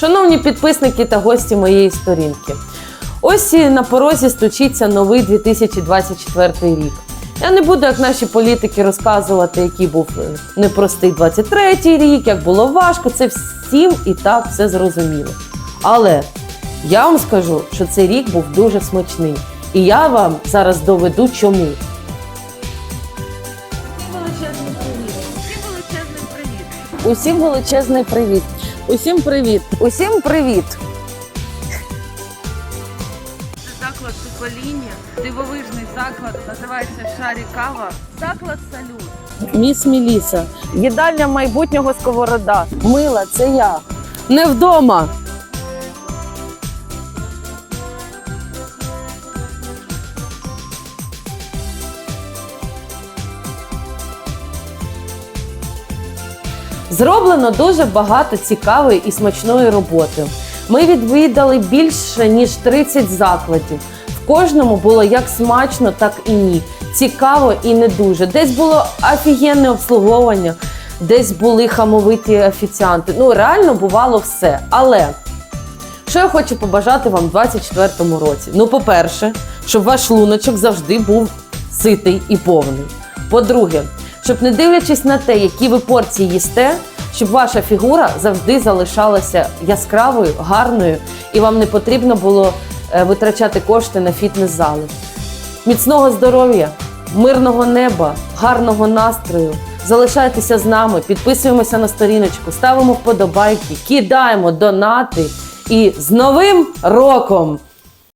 Шановні підписники та гості моєї сторінки, ось і на порозі стучиться новий 2024 рік. Я не буду, як наші політики, розказувати, який був е, непростий 23-й рік, як було важко. Це всім і так все зрозуміло. Але я вам скажу, що цей рік був дуже смачний. І я вам зараз доведу, чому. Усім величезний привіт. Усім величезний привіт. Усім привіт. Усім привіт! Це заклад Сокоління, дивовижний заклад, називається Шарі Кава. Заклад Салют. Міс Міліса. Їдальня майбутнього сковорода. Мила, це я. Не вдома. Зроблено дуже багато цікавої і смачної роботи. Ми відвідали більше ніж 30 закладів. В кожному було як смачно, так і ні. Цікаво і не дуже. Десь було офігенне обслуговування, десь були хамовиті офіціанти. Ну реально бувало все. Але що я хочу побажати вам у 2024 році? Ну, по-перше, щоб ваш луночок завжди був ситий і повний. По-друге, щоб не дивлячись на те, які ви порції їсте, щоб ваша фігура завжди залишалася яскравою, гарною, і вам не потрібно було е, витрачати кошти на фітнес-зали. Міцного здоров'я, мирного неба, гарного настрою. Залишайтеся з нами, підписуємося на сторіночку, ставимо вподобайки, кидаємо донати. І з Новим роком!